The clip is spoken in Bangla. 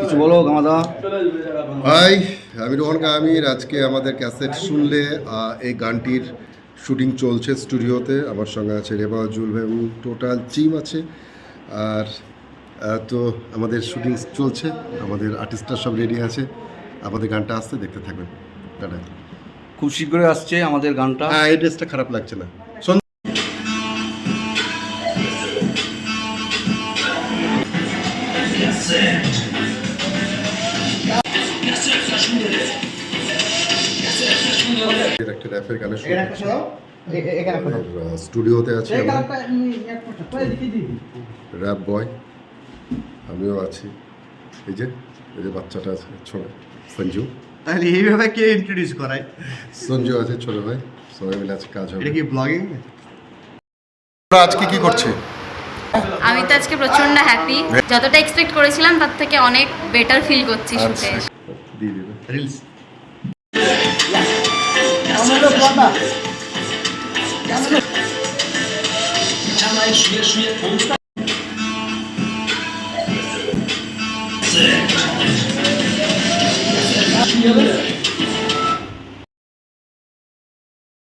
কিছু বলো গামাদা। ভাই আমি রোহন আমির আজকে আমাদের ক্যাসেট শুনলে এই গানটির শুটিং চলছে স্টুডিওতে আমার সঙ্গে আছে রেবা জুল ভাই এবং টোটাল টিম আছে। আর তো আমাদের শুটিং চলছে আমাদের আর্টিস্টরা সব রেডি আছে আমাদের গানটা আসতে দেখতে থাকবেন। টাটা। খুব শীঘ্রই আসছে আমাদের গানটা। হ্যাঁ এই ড্রেসটা খারাপ লাগছে না। এর একটা র্যাপের গানের স্টুডিওতে আছে র্যাপ বয় আমিও আছি। এই যে এই যে বাচ্চাটা আছে ছোট। সঞ্জু। তাহলে এইভাবে কে ইন্ট্রোডিউস করায়? সঞ্জু আছে ছোট ভাই। সবাই মিলে আছে কাজ হবে। এটা কি ব্লগিং আজকে কি করছে? আমি তো আজকে প্রচণ্ড হ্যাপি যতটা এক্সপেক্ট করেছিলাম তার থেকে অনেক বেটার ফিল করছি শুটে আচ্ছা দিবে। রিলস